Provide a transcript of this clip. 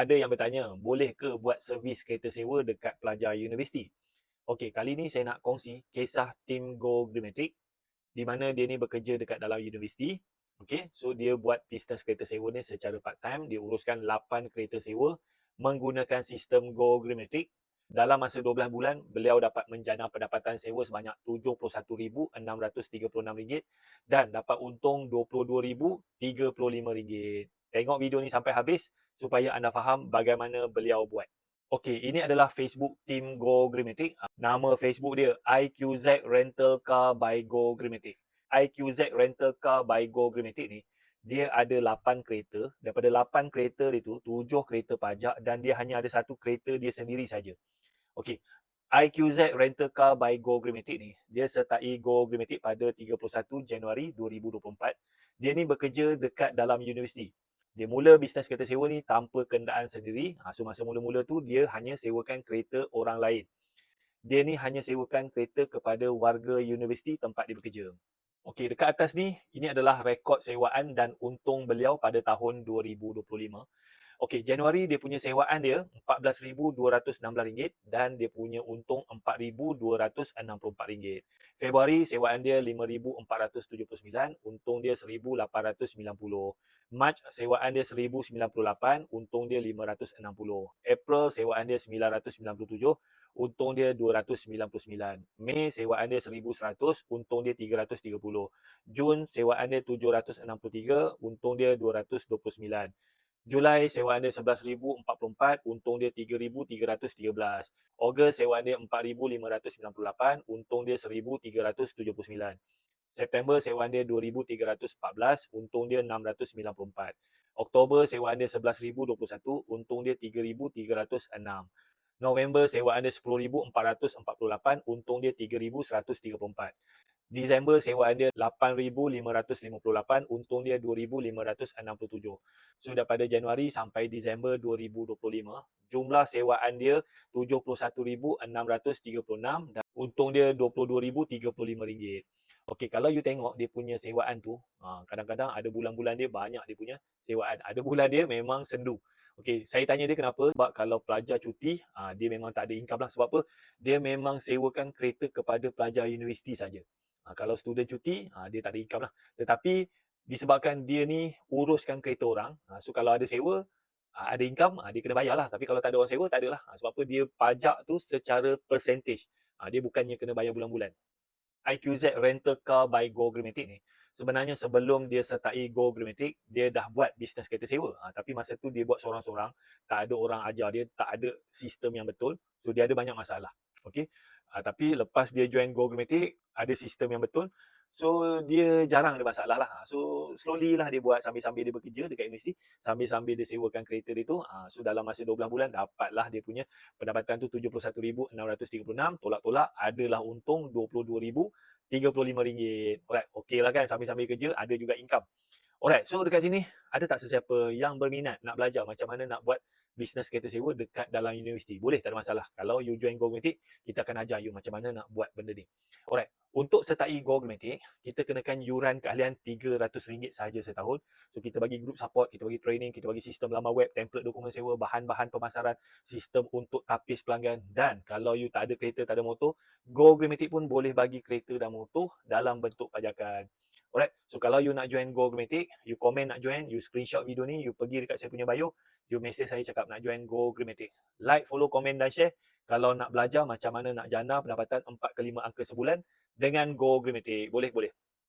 ada yang bertanya, boleh ke buat servis kereta sewa dekat pelajar universiti? Okey, kali ni saya nak kongsi kisah tim Go Greenmatic di mana dia ni bekerja dekat dalam universiti. Okey, so dia buat bisnes kereta sewa ni secara part time, dia uruskan 8 kereta sewa menggunakan sistem Go Greenmatic. Dalam masa 12 bulan, beliau dapat menjana pendapatan sewa sebanyak RM71,636 dan dapat untung RM22,035. Tengok video ni sampai habis supaya anda faham bagaimana beliau buat. Okey, ini adalah Facebook Team Go Greenmatic. Nama Facebook dia IQZ Rental Car by Go Greenmatic. IQZ Rental Car by Go Greenmatic ni, dia ada 8 kereta. Daripada 8 kereta dia tu, 7 kereta pajak dan dia hanya ada satu kereta dia sendiri saja. Okey, IQZ Rental Car by Go Greenmatic ni, dia sertai Go Greenmatic pada 31 Januari 2024. Dia ni bekerja dekat dalam universiti. Dia mula bisnes kereta sewa ni tanpa kenderaan sendiri. Ha, so masa mula-mula tu dia hanya sewakan kereta orang lain. Dia ni hanya sewakan kereta kepada warga universiti tempat dia bekerja. Okey, dekat atas ni, ini adalah rekod sewaan dan untung beliau pada tahun 2025. Okey, Januari dia punya sewaan dia RM14,216 dan dia punya untung RM4,264. Februari sewaan dia RM5,479, untung dia RM1,890. Mac sewaan dia RM1,098, untung dia RM560. April sewaan dia RM997, untung dia RM299. Mei sewaan dia RM1,100, untung dia RM330. Jun sewaan dia RM763, untung dia RM229. Julai sewaan dia RM11,044, untung dia RM3,313. Ogos sewaan dia RM4,598, untung dia RM1,379. September sewaan dia RM2,314, untung dia RM694. Oktober sewaan dia RM11,021, untung dia RM3,306. November sewaan dia RM10,448, untung dia RM3,134. Disember sewaan dia RM8,558, untung dia RM2,567. So daripada Januari sampai Disember 2025, jumlah sewaan dia RM71,636 dan untung dia RM22,035. Okey, kalau you tengok dia punya sewaan tu, ha, kadang-kadang ada bulan-bulan dia banyak dia punya sewaan. Ada bulan dia memang sendu. Okey, saya tanya dia kenapa? Sebab kalau pelajar cuti, ha, dia memang tak ada income lah. Sebab apa? Dia memang sewakan kereta kepada pelajar universiti saja. Ha, kalau student cuti, ha, dia tak ada income lah. Tetapi disebabkan dia ni uruskan kereta orang, ha, so kalau ada sewa, ha, ada income, ha, dia kena bayar lah. Tapi kalau tak ada orang sewa, tak ada lah. Ha, sebab apa? Dia pajak tu secara percentage. Ha, dia bukannya kena bayar bulan-bulan. IQZ Rental Car by Go Greenmatic ni, sebenarnya sebelum dia sertai Go Greenmatic, dia dah buat bisnes kereta sewa. Ha, tapi masa tu dia buat seorang-seorang, tak ada orang ajar dia, tak ada sistem yang betul. So dia ada banyak masalah. Okay. Uh, tapi lepas dia join Go Greenmatic, ada sistem yang betul. So dia jarang ada masalah lah. So slowly lah dia buat sambil-sambil dia bekerja dekat universiti. Sambil-sambil dia sewakan kereta dia tu. Uh, so dalam masa 12 bulan dapatlah dia punya pendapatan tu RM71,636. Tolak-tolak adalah untung RM22,035. Alright, okey lah kan sambil-sambil kerja ada juga income. Alright, so dekat sini ada tak sesiapa yang berminat nak belajar macam mana nak buat bisnes kereta sewa dekat dalam universiti. Boleh, tak ada masalah. Kalau you join Gogmatic, kita akan ajar you macam mana nak buat benda ni. Alright, untuk sertai Gogmatic, kita kenakan yuran keahlian RM300 sahaja setahun. So, kita bagi group support, kita bagi training, kita bagi sistem laman web, template dokumen sewa, bahan-bahan pemasaran, sistem untuk tapis pelanggan. Dan kalau you tak ada kereta, tak ada motor, Gogmatic pun boleh bagi kereta dan motor dalam bentuk pajakan. Alright, so kalau you nak join Go Greenmatic, you komen nak join, you screenshot video ni, you pergi dekat saya punya bio, you message saya cakap nak join Go Greenmatic. Like, follow, komen dan share. Kalau nak belajar macam mana nak jana pendapatan 4 ke 5 angka sebulan dengan Go Greenmatic. Boleh, boleh.